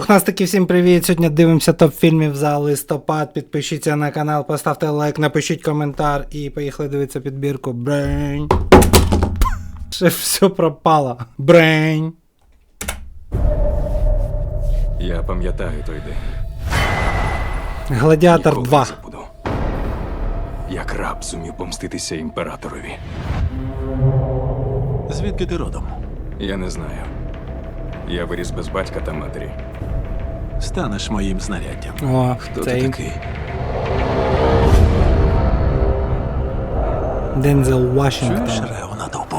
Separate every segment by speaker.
Speaker 1: Пухнастики, всім привіт! Сьогодні дивимося топ фільмів за листопад. Підпишіться на канал, поставте лайк, напишіть коментар і поїхали дивитися підбірку Брейн. Ще все пропало. Брейн.
Speaker 2: Я пам'ятаю той день.
Speaker 1: Гладіатор
Speaker 2: Ніколи
Speaker 1: 2.
Speaker 2: не забуду. Як раб зумів помститися імператорові.
Speaker 3: Звідки ти родом?
Speaker 2: Я не знаю. Я виріс без батька та матері.
Speaker 3: Станеш моїм знаряддям.
Speaker 1: О,
Speaker 2: Хто
Speaker 1: це
Speaker 2: ти такий?
Speaker 1: Дензел
Speaker 3: Чуєш
Speaker 1: Вашингтон.
Speaker 3: рев на топу?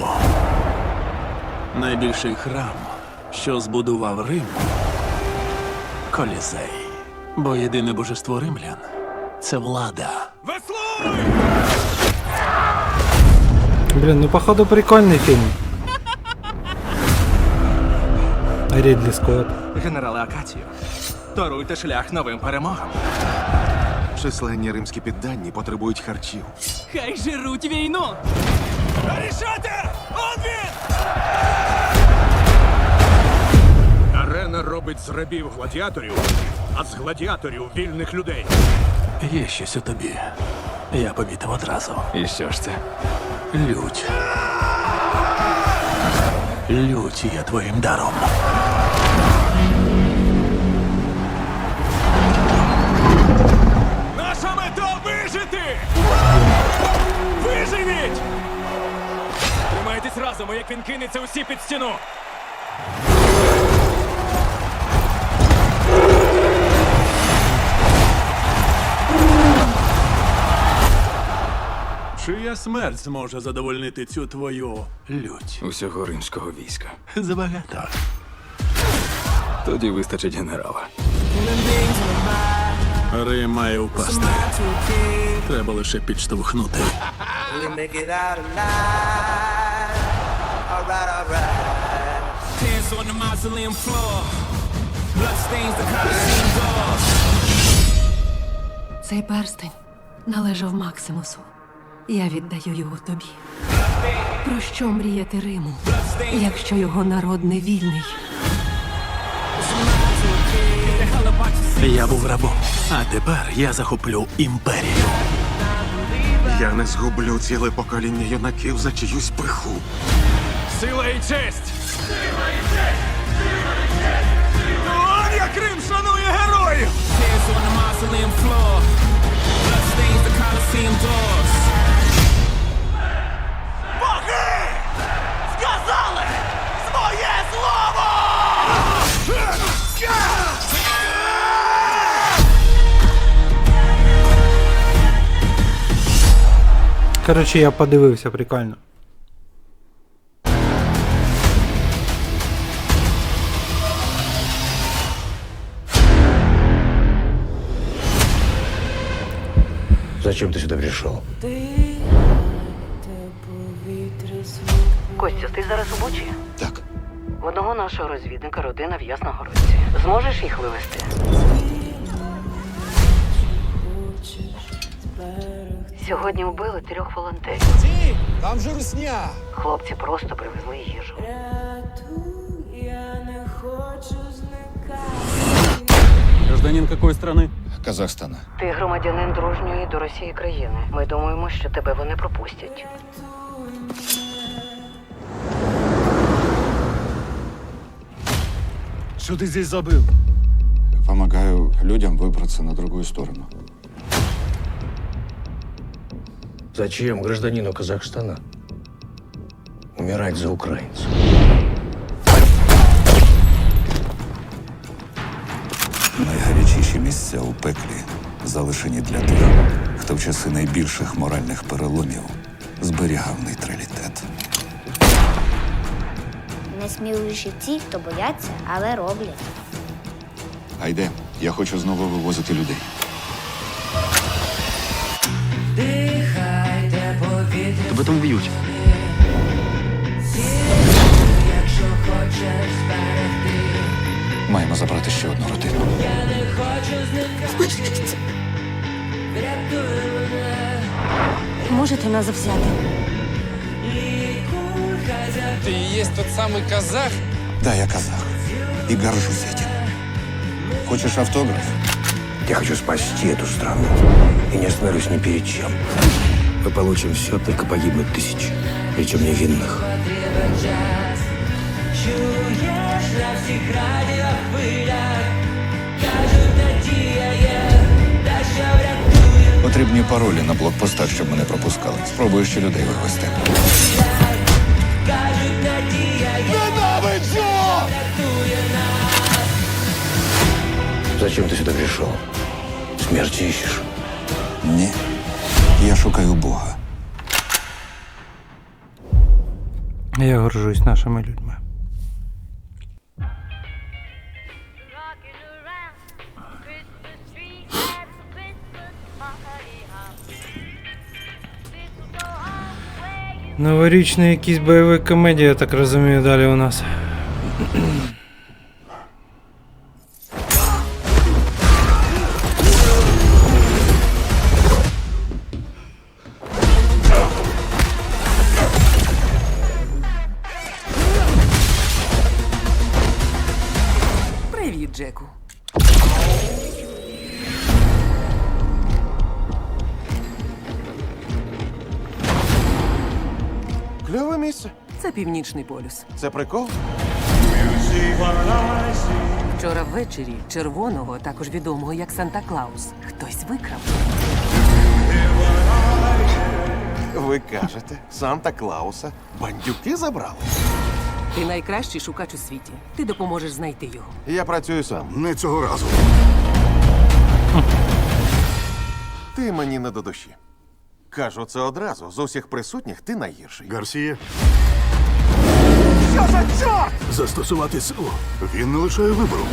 Speaker 3: Найбільший храм, що збудував Рим. Колізей. Бо єдине божество римлян це влада.
Speaker 1: Блін, ну походу прикольний фільм. Рідлі Скотт.
Speaker 4: Генерале Акацію, торуйте шлях новим перемогам.
Speaker 5: Численні римські піддані потребують харчів.
Speaker 4: Хай жируть війну! Рішати! Он він!
Speaker 6: Арена робить з рабів гладіаторів, а з гладіаторів вільних людей.
Speaker 3: Є щось у тобі. Я помітив одразу.
Speaker 2: І що ж це?
Speaker 3: Лють. Лють є твоїм даром.
Speaker 4: Разом, як він кинеться усі під стіну!
Speaker 3: Чия смерть зможе задовольнити цю твою лють?
Speaker 2: Усього римського війська.
Speaker 3: Забагато.
Speaker 2: Тоді вистачить генерала.
Speaker 3: Рим має впасти. Треба лише підштовхнути.
Speaker 7: Alright, alright.
Speaker 4: Hands on the mausoleum floor. Blood stains the Colosseum doors.
Speaker 8: Цей перстень належав Максимусу. Я віддаю його тобі. Про що мріяти Риму, якщо його народ не вільний?
Speaker 3: Я був рабом, а тепер я захоплю імперію.
Speaker 5: Я не згублю ціле покоління юнаків за чиюсь пиху.
Speaker 4: Сила і честь! Он як Рим шанує героїв! Hands on the mausoleum floor. Blood stains the Colosseum doors. Боги! Сказали! Своє слово!
Speaker 1: Коротше, я подивився, прикольно.
Speaker 9: Зачем ты сюда пришел?
Speaker 8: Костя, ти зараз у Бучі?
Speaker 5: Так,
Speaker 8: В одного нашого розвідника родина в Ясногородці. Зможеш їх вивезти? Сьогодні вбили трьох волонтерів.
Speaker 6: Там же русня!
Speaker 8: Хлопці просто привезли їжу.
Speaker 3: Гражданин какой страны?
Speaker 9: Казахстана.
Speaker 8: Ти громадянин дружньої до Росії країни. Ми думаємо, що тебе вони пропустять.
Speaker 6: Що ти здесь забив?
Speaker 5: помогаю людям выбраться на другую сторону.
Speaker 9: Зачем гражданину Казахстана умирать за украинцев?
Speaker 10: Найгарячіші місця у пеклі залишені для тих, хто в часи найбільших моральних переломів зберігав нейтралітет.
Speaker 11: Найсміливіші ті, хто бояться, але роблять.
Speaker 5: Айде, я хочу знову вивозити людей.
Speaker 3: Тебе там вб'ють.
Speaker 10: Маємо забрати ще одну родину.
Speaker 8: Можете нас взяти?
Speaker 4: Ты и есть тот самый казах?
Speaker 10: Да, я казах. І горжусь этим.
Speaker 9: Хочешь автограф? Я хочу спасти эту страну. И не остановлюсь ни перед чем. Мы получим все, только погибнут тысячи. Причем невинных.
Speaker 10: Потрібні паролі на блокпостах, щоб мене пропускали. Спробую ще людей вивезти.
Speaker 9: Зачем ты сюда пришел? Смерти ищешь?
Speaker 10: Ні. Я шукаю Бога.
Speaker 1: Я горжусь нашими людьми. Новорічний якийсь бойовий комедія, я так розумію, далі у нас.
Speaker 5: Місце.
Speaker 8: Це північний полюс.
Speaker 5: Це прикол?
Speaker 8: Вчора ввечері червоного, також відомого як Санта Клаус, хтось викрав.
Speaker 5: Ви кажете, Санта Клауса бандюки забрали.
Speaker 8: Ти найкращий шукач у світі. Ти допоможеш знайти його.
Speaker 5: Я працюю сам.
Speaker 6: Не цього разу.
Speaker 5: Ти мені не до душі. Кажу це одразу. З усіх присутніх ти найгірший.
Speaker 6: Гарсія,
Speaker 5: Що за чорт?
Speaker 6: застосувати силу. Він не лишає вибору.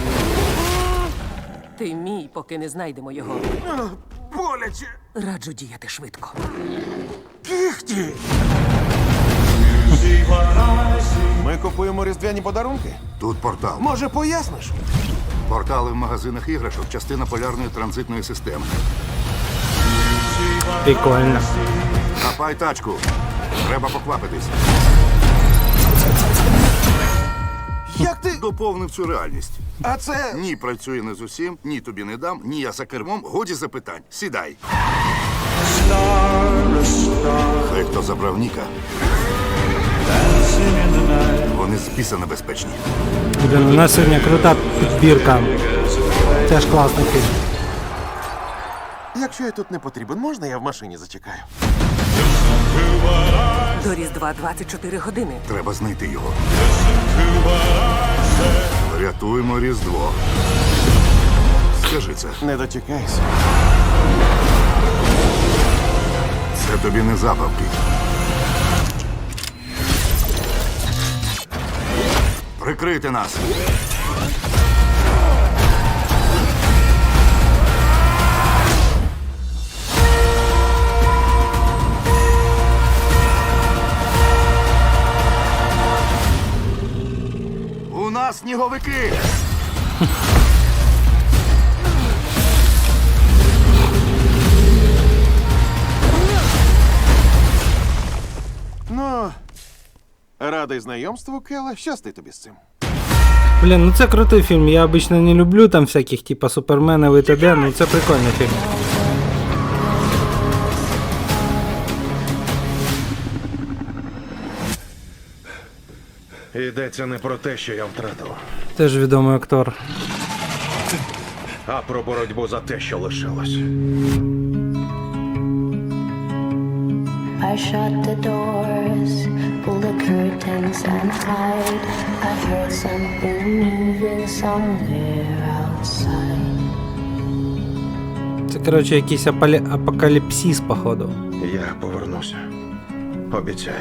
Speaker 8: Ти мій, поки не знайдемо його.
Speaker 5: Боляче.
Speaker 8: Раджу діяти швидко.
Speaker 5: Кіхті. Ми купуємо різдвяні подарунки.
Speaker 6: Тут портал.
Speaker 5: Може, поясниш?
Speaker 6: Портали в магазинах іграшок, частина полярної транзитної системи.
Speaker 1: Прикольно.
Speaker 6: Хапай тачку. Треба поквапитись.
Speaker 5: Як ти?
Speaker 6: Доповнив цю реальність.
Speaker 5: А це.
Speaker 6: Ні, працює не з усім, ні тобі не дам, ні я за кермом. Годі запитань. Сідай. Хай хто забрав Ніка. Вони з біса небезпечні.
Speaker 1: Блін, у нас сьогодні крута підбірка. Теж класний фільм.
Speaker 5: Якщо я тут не потрібен, можна я в машині зачекаю?
Speaker 8: До Різдва 24 години.
Speaker 6: Треба знайти його. Врятуємо Різдво. Скажи це.
Speaker 5: Не дочекайся.
Speaker 6: Це тобі не забавки. Прикрити нас. Сніговики.
Speaker 5: Ну, радий знайомству, Келла. Щасти тобі з цим.
Speaker 1: Блін, ну це крутий фільм. Я обично не люблю там всяких, типа суперменів і т.д., ну це прикольний фільм.
Speaker 6: Йдеться не про те, що я втратив,
Speaker 1: Теж відомий актор.
Speaker 6: а про боротьбу за те, що лишилось.
Speaker 11: I shut the doors, pull the curtains and hide. I heard something moving somewhere outside.
Speaker 1: Це, коротше, якийсь апалі... апокаліпсис, походу.
Speaker 6: Я повернуся. Обіцяю.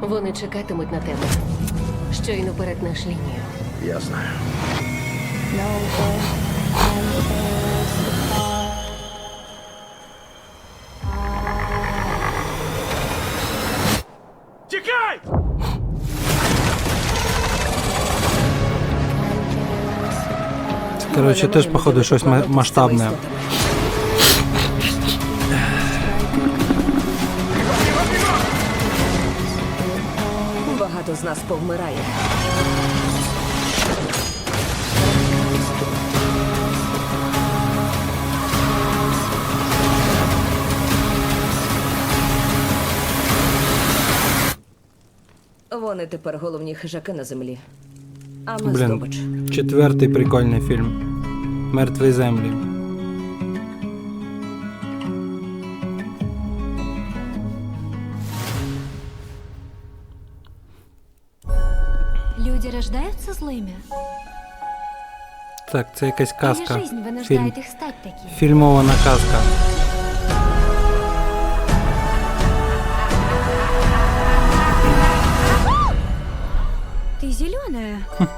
Speaker 8: Вони чекатимуть на тебе. Щойно перетнеш лінію.
Speaker 6: Я знаю. Тікай!
Speaker 1: Коротше, теж, походу, щось ма- масштабне.
Speaker 8: повмирає.
Speaker 12: Вони тепер головні хижаки на землі. А ми
Speaker 1: Блін,
Speaker 12: здобич.
Speaker 1: Четвертий прикольний фільм Мертві землі.
Speaker 11: Люди рождаются злыми?
Speaker 1: Так, це якась казка.
Speaker 11: Или жизнь
Speaker 1: Фільм.
Speaker 11: вынуждает их стать такими?
Speaker 1: Фільмована казка.
Speaker 11: Ты зеленая.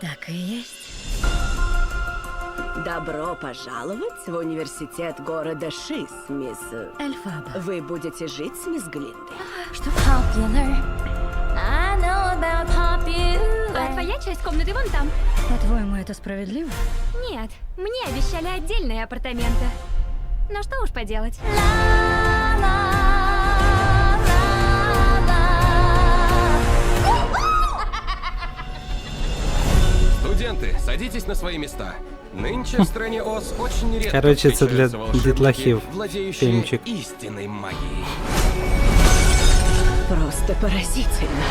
Speaker 12: Так и есть. Добро пожаловать в университет города Шис, мисс.
Speaker 11: Эльфаба.
Speaker 12: Вы будете жить с мисс Глиндой.
Speaker 11: Что popular? А твоя часть комнаты вон там.
Speaker 13: По-твоему, это справедливо?
Speaker 11: Нет, мне обещали отдельные апартаменты. Ну что уж поделать.
Speaker 14: Студенты, садитесь на свои места. Нынче в стране Оз очень редко
Speaker 1: Короче, це для
Speaker 14: встречаются волшебники,
Speaker 1: дітлахів
Speaker 14: владеющие
Speaker 1: фільмчик.
Speaker 14: истинной магией.
Speaker 12: Просто поразительно.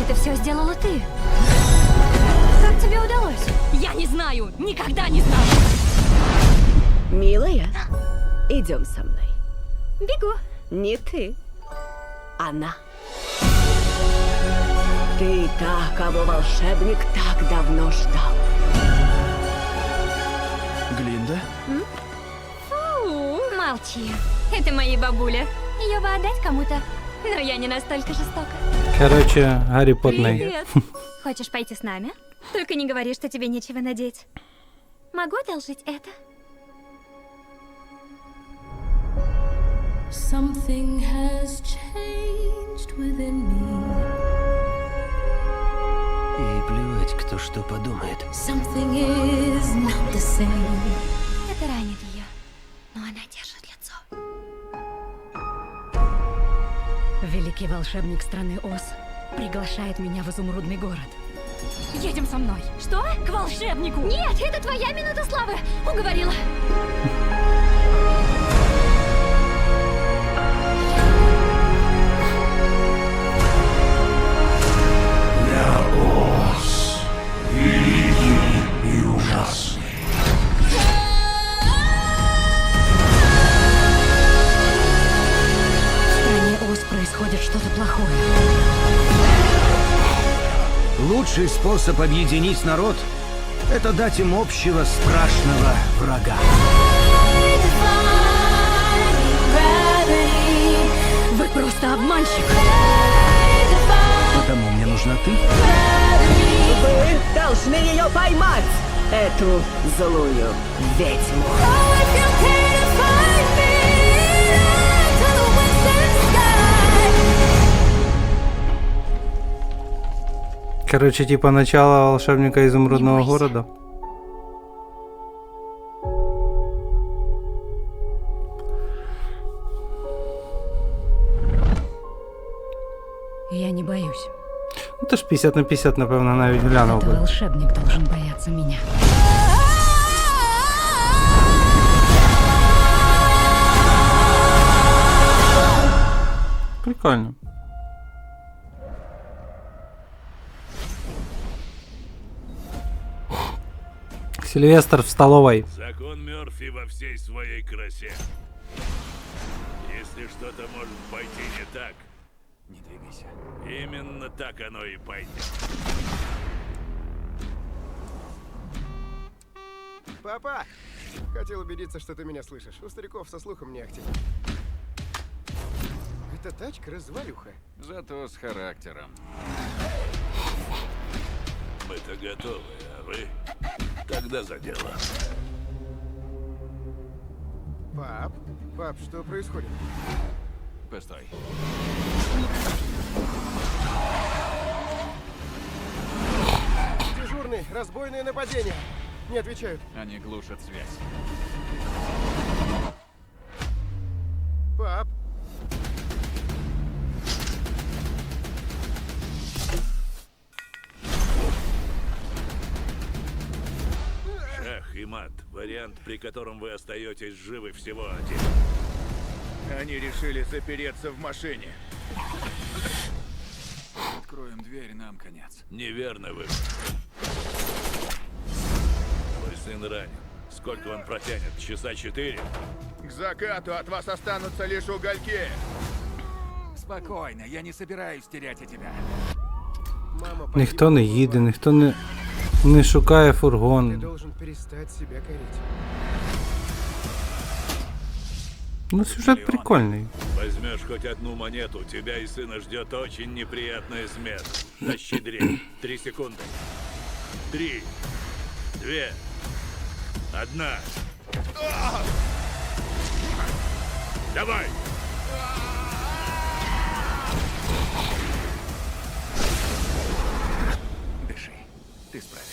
Speaker 11: Это все сделала ты. Как тебе удалось? Я не знаю, никогда не знала.
Speaker 12: Милая, идем со мной.
Speaker 11: Бегу.
Speaker 12: Не ты, она. Ты та, кого волшебник так давно ждал.
Speaker 4: Глінда?
Speaker 11: Фу, молчи. Это моей бабуля. Ее бы отдать кому-то. Но я не настолько жестока.
Speaker 1: Короче, Гаррі Потний.
Speaker 11: Привет. Хочешь пойти с нами? Только не говори, что тебе нечего надеть. Могу одолжить это?
Speaker 13: Something has changed within me.
Speaker 4: Ей плевать, кто что подумает.
Speaker 13: Something is not the same.
Speaker 11: Это ранит
Speaker 13: Великий волшебник страны Оз приглашает меня в изумрудный город. Едем со мной.
Speaker 11: Что?
Speaker 13: К волшебнику!
Speaker 11: Нет, это твоя минута славы. Уговорила.
Speaker 4: Лучший способ объединить народ — это дать им общего страшного врага.
Speaker 13: Вы просто обманщик.
Speaker 4: Потому мне нужна ты.
Speaker 12: Вы должны ее поймать, эту злую ведьму.
Speaker 1: Короче, типа начало волшебника изумрудного города.
Speaker 13: Я не боюсь.
Speaker 1: Ну то ж 50 на 50, напевно, навіть глянув
Speaker 13: Это
Speaker 1: би.
Speaker 13: волшебник должен бояться меня.
Speaker 1: Прикольно. Сильвестр в столовой.
Speaker 15: Закон Мерфи во всей своей красе. Если что-то может пойти не так, не двигайся. Именно так оно и пойдет.
Speaker 16: Папа! Хотел убедиться, что ты меня слышишь. У стариков со слухом не ахти. Эта тачка развалюха.
Speaker 17: Зато с характером.
Speaker 15: Мы-то готовы, а вы? Тогда за дело.
Speaker 16: Пап, пап, что происходит?
Speaker 17: Постой.
Speaker 16: Дежурный, разбойное нападение. Не отвечают.
Speaker 17: Они глушат связь.
Speaker 15: Вариант, при котором вы остаетесь живы всего один.
Speaker 6: Они решили запереться в машине.
Speaker 18: Откроем дверь, нам конец.
Speaker 15: Неверно вы. Мой сын ранен. Сколько он протянет? Часа четыре?
Speaker 6: К закату от вас останутся лишь угольки.
Speaker 18: Спокойно, я не собираюсь терять и тебя.
Speaker 16: Мама
Speaker 1: Ніхто не їде, ніхто не, не шукає
Speaker 16: Ты
Speaker 1: фургон.
Speaker 16: должен перестать себя корить.
Speaker 1: Ну, сюжет прикольний.
Speaker 15: Возьмешь хоть одну монету, тебя и сына ждет очень неприятная смерть. Тащи дрель. Три секунды. Три. Две. Одна. Давай!
Speaker 18: Дыши, ты справишься.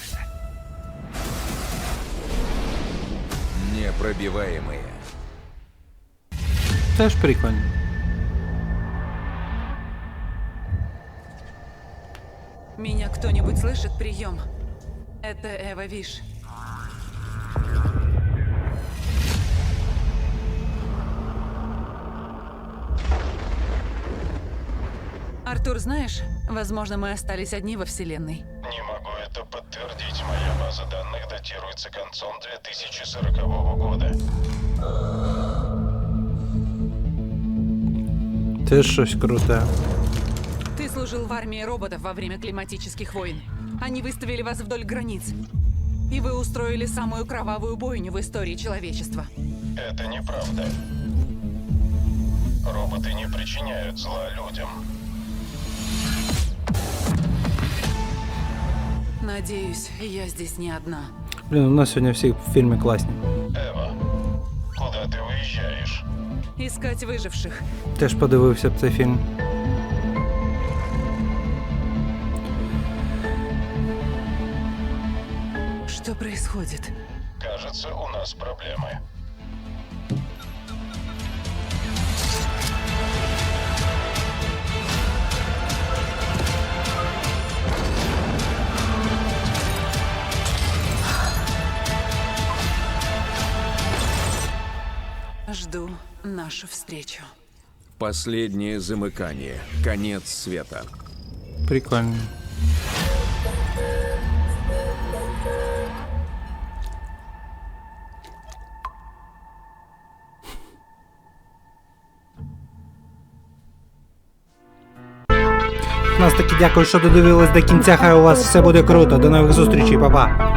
Speaker 17: Непробиваемые.
Speaker 1: Теж прикольно.
Speaker 19: Меня кто-нибудь слышит? Прием. Это Эва Виш. Артур, знаешь, возможно, мы остались одни во Вселенной.
Speaker 20: Не могу это подтвердить. Моя база данных датируется концом 2040 года.
Speaker 1: Це щось круте.
Speaker 19: Ты служил в армии роботов во время климатических войн. Они выставили вас вдоль границ. И вы устроили самую кровавую бойню в истории человечества.
Speaker 20: Это неправда. Роботы не причиняют зла людям.
Speaker 19: Надеюсь, я здесь не одна.
Speaker 1: Блін, у нас сьогодні всі фільми класні.
Speaker 20: Эва, куда ты уезжаешь?
Speaker 19: Искать выживших.
Speaker 1: Теж подивився б цей фільм.
Speaker 19: Что происходит?
Speaker 20: Кажется, у нас проблемы.
Speaker 19: Жду нашу встречу.
Speaker 17: Последнее замыкание. Конец света.
Speaker 1: Прикольно. Нас таки дякую, що додивились до кінця. Хай у вас все буде круто. До нових зустрічей, па-па.